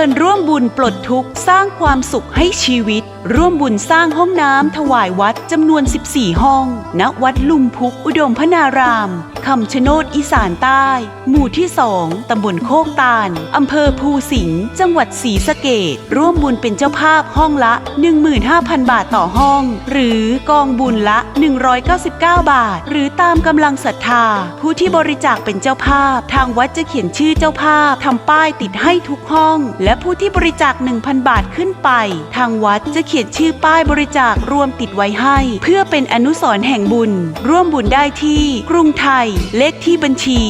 ชิญร่วมบุญปลดทุกข์สร้างความสุขให้ชีวิต ร่วมบุญสร้างห้องน้ำถวายวัดจำนวน 14 ห้อง ณ วัดลุมพุกอุดมพนาราม คำชะโนดอีสานใต้ หมู่ที่2ตำบลโคกตาลอำเภอภูสิงห์จังหวัดศรีสะเกดร่วมบุญเป็นเจ้าภาพห้องละ 15,000 บาทต่อห้อง หรือกองบุญละ 199 บาท หรือตามกำลังศรัทธา ผู้ที่บริจาคเป็นเจ้าภาพ ทางวัดจะเขียนชื่อเจ้าภาพทำป้ายติดให้ทุกห้อง และผู้ที่บริจาค 1,000 บาทขึ้นไป ทางวัดจะเขียนชื่อป้ายบริจาครวมติดไว้ให้ เพื่อเป็นอนุสรณ์แห่งบุญ ร่วมบุญได้ที่กรุงไทยเลขที่บัญชี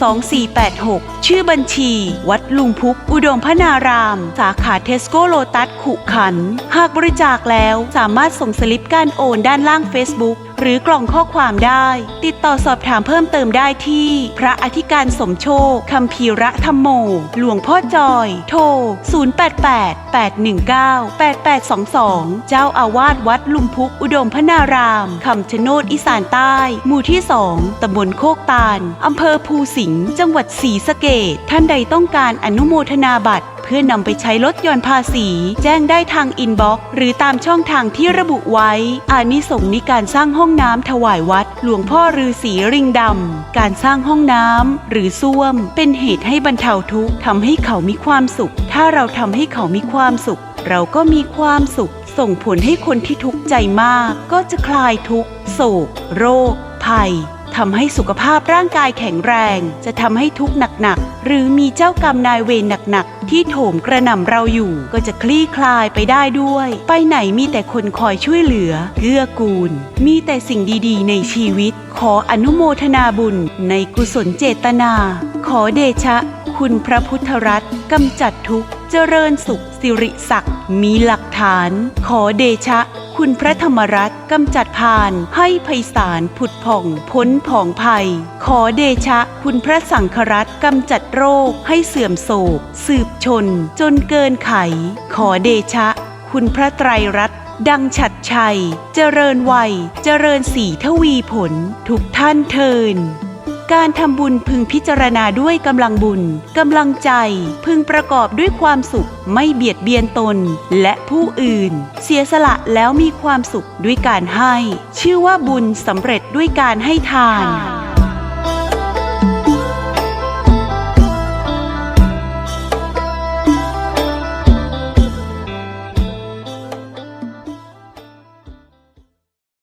861-027-2486 ชื่อบัญชี วัดลุงพุก อุดมพนาราม สาขาเทสโก้โลตัสขุขัน หากบริจาคแล้วสามารถส่งสลิปการโอนด้านล่าง Facebook หรือกล่องข้อความได้ ติดต่อสอบถามเพิ่มเติมได้ที่ พระอธิการสมโชคคำพีระธรรมโม หลวงพ่อจอย โทร 088-819-8822 เจ้าอาวาสวัดลุมพุกอุดมพนารามคำชะโนดอีสานใต้ หมู่ที่2ตำบลโคกตาลอำเภอภูสิงห์จังหวัดศรีสะเกดท่านใดต้องการอนุโมทนาบัตร พื่อนำไปใช้ลดหย่อนภาษี แจ้งได้ทางอินบ็อกซ์หรือตามช่องทางที่ระบุไว้ อานิสงส์ในการสร้างห้องน้ำถวายวัด หลวงพ่อฤาษีริงดำ การสร้างห้องน้ำหรือส้วม เป็นเหตุให้บรรเทาทุกข์ทำให้เขามีความสุข ถ้าเราทำให้เขามีความสุข เราก็มีความสุข ส่งผลให้คนที่ทุกข์ใจมาก ก็จะคลายทุกข์โศก โรค ภัยทำให้สุขภาพร่างกายแข็งแรง จะทำให้ทุกข์หนัก หรือมีเจ้ากรรมนายเวรหนักๆ ที่โถมกระหน่ำเราอยู่ก็จะคลี่คลายไปได้ด้วย ไปไหนมีแต่คนคอยช่วยเหลือเกื้อกูล มีแต่สิ่งดีๆ ในชีวิต ขออนุโมทนาบุญในกุศลเจตนา ขอเดชะ คุณพระพุทธรัตน์กำจัดทุกข์ เจริญสุขสิริศักดิ์มีหลักฐาน ขอเดชะ คุณพระธรรมรัตน์กำจัดพานให้ไพศาลผุดผ่องพ้นผ่องภัย ขอเดชะ คุณพระสังฆรัตน์กำจัดโรคให้เสื่อมโศก สืบชน จนเกินไข ขอเดชะ คุณพระไตรรัตน์ดังฉัดชัย เจริญวัย เจริญสีทวีผล ทุกท่านเทิน การทำบุญพึงพิจารณาด้วยกำลังบุญกำลังใจพึงประกอบด้วยความสุขไม่เบียดเบียนตนและผู้อื่น เสียสละแล้วมีความสุขด้วยการให้ ชื่อว่าบุญสำเร็จด้วยการให้ทาน